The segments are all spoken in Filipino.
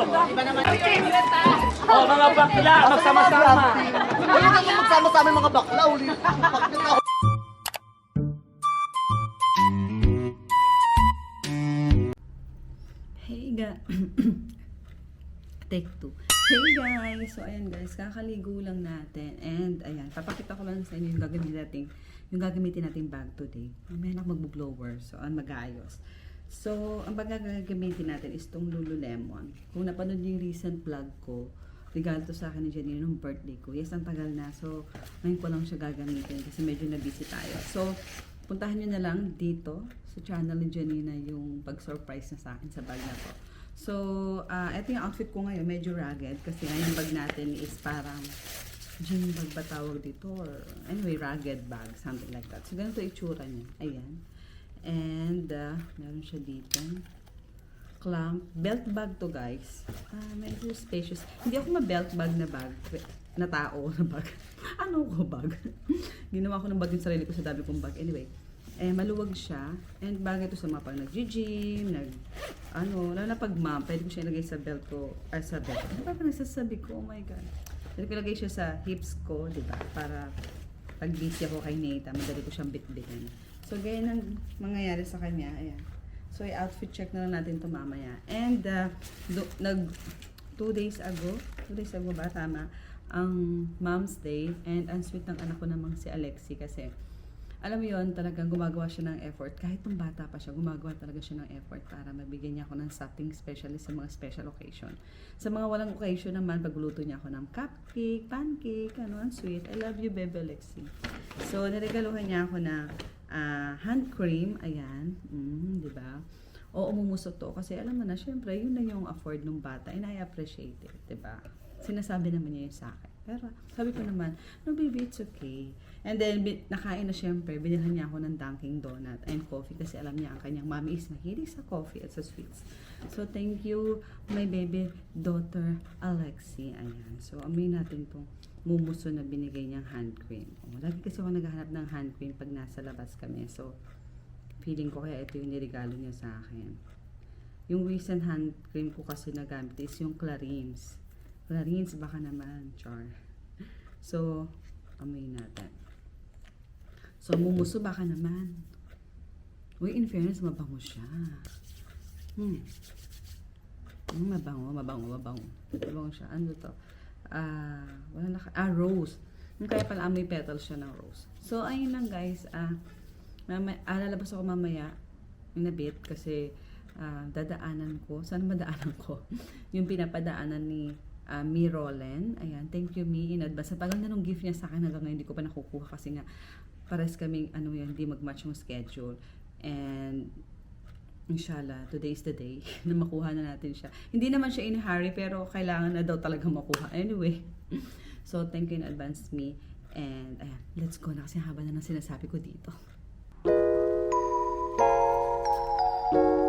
Oh, mga bakla, magsama-sama. Ano naman magsama-sama yung mga bakla? Uli, bakla Hey guys. Take two. Hey guys! So, ayan guys, kakaligo lang natin. And, ayan, papakita ko lang sa inyo yung gagamitin natin, yung gagamitin natin bag today. Mamaya na mag-blower. So, ang mag-aayos. So, ang bag na gagamitin natin is tong Lululemon. Kung napanood yung recent vlog ko, regalo to sa akin ni Janine nung birthday ko. Yes, ang tagal na. So, ngayon ko lang siya gagamitin kasi medyo na-busy tayo. So, puntahan nyo na lang dito sa channel ni Janina yung pag-surprise na sa akin sa bag na to. So, ah ito yung outfit ko ngayon, medyo rugged kasi nga yung bag natin is parang gym bag ba tawag dito or anyway, rugged bag, something like that. So, ganito itsura niya. Ayan. And, ah, meron siya dito. Clamp. Belt bag to, guys. Ah, medyo spacious. Hindi ako ma-belt bag na bag. Na tao na bag. ano ko bag? Ginawa ko ng bag yung sarili ko sa dami kong bag. Anyway, eh, maluwag siya. And bagay to sa mga pag nag-gym, nag, ano, lalo na pag mom, pwede ko siya ilagay sa belt ko, ay sa belt. Ano ba nagsasabi ko? Oh my God. Pwede ko ilagay siya sa hips ko, di ba? Para pag busy ako kay Nate, madali ko siyang bitbitin. So, ganyan ang mangyayari sa kanya. Ayan. So, i-outfit check na lang natin ito mamaya. And, uh, do- nag, two days ago, two days ago ba, tama, ang mom's day, and ang sweet ng anak ko namang si Alexi kasi, alam mo yon talagang gumagawa siya ng effort. Kahit nung bata pa siya, gumagawa talaga siya ng effort para mabigyan niya ako ng something special sa mga special occasion. Sa mga walang occasion naman, pagluto niya ako ng cupcake, pancake, ano, ang sweet. I love you, Bebe Alexi. So, niregaluhan niya ako na ah, hand cream, ayan, mm, di ba? Oo, umumusok to kasi alam mo na, syempre, yun na yung afford ng bata and I appreciate it, di ba? Sinasabi naman niya yun sa akin. Pero sabi ko naman, no baby, it's okay. And then, bi- nakain na syempre, binilhan niya ako ng Dunkin' Donut and coffee kasi alam niya ang kanyang mami is mahilig sa coffee at sa sweets. So, thank you, my baby daughter, Alexi. Ayan. So, amoy natin tong mumuso na binigay niyang hand cream. O, lagi kasi ako naghahanap ng hand cream pag nasa labas kami. So, feeling ko kaya ito yung nirigalo niya sa akin. Yung recent hand cream ko kasi nagamit is yung Clarins. Clarins, baka naman, char. So, amoy natin. So, mumuso baka naman. Uy, in fairness, mabango siya. Hmm, mabango, mabango, mabango. Mabango siya. Ano to? Ah, wala na, ah, rose. Yung kaya pala amoy petals siya ng rose. So, ayun lang guys. Ah, mama, ah, lalabas ako mamaya in a bit kasi ah, dadaanan ko. Saan madaanan ko? yung pinapadaanan ni ah, Mi Roland. Ayan, thank you Mi in advance. Tagal nung gift niya sa akin hanggang ngayon hindi ko pa nakukuha kasi nga pares kaming ano yan, hindi mag-match yung schedule. And inshallah, today is the day na makuha na natin siya. Hindi naman siya in a hurry pero kailangan na daw talaga makuha. Anyway, so thank you in advance me. And ayan, let's go na kasi haba na ng sinasabi ko dito. So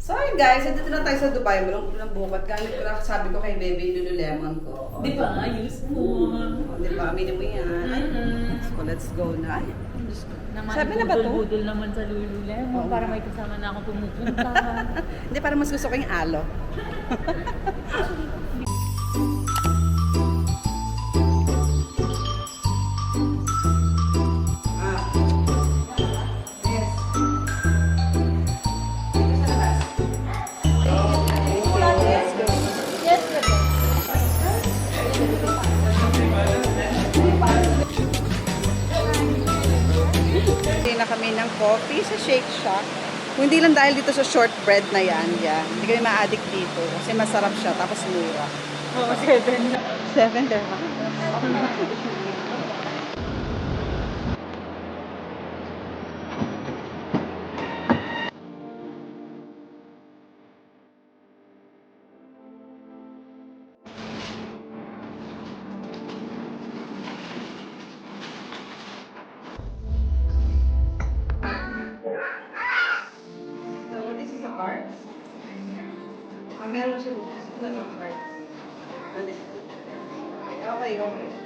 So guys, nandito na tayo sa Dubai. Walang ulo ng buhok at gamit ko na sabi ko kay Baby Lululemon ko. Di ba? Use mo. O, di ba? Aminin mo yan. So let's go na. Ay. Naman, Sabi na ba to? budol naman sa Lululemon Oo. para may kasama na ako pumupunta. Hindi, parang mas gusto ko yung alo. ng coffee sa Shake Shack. Kung hindi lang dahil dito sa shortbread na yan, yan. Hindi kami ma-addict dito kasi masarap siya tapos mura. Oo, seven. Seven dirham. Ah, meron siya dito. Ito yung card. Ano? Okay, okay.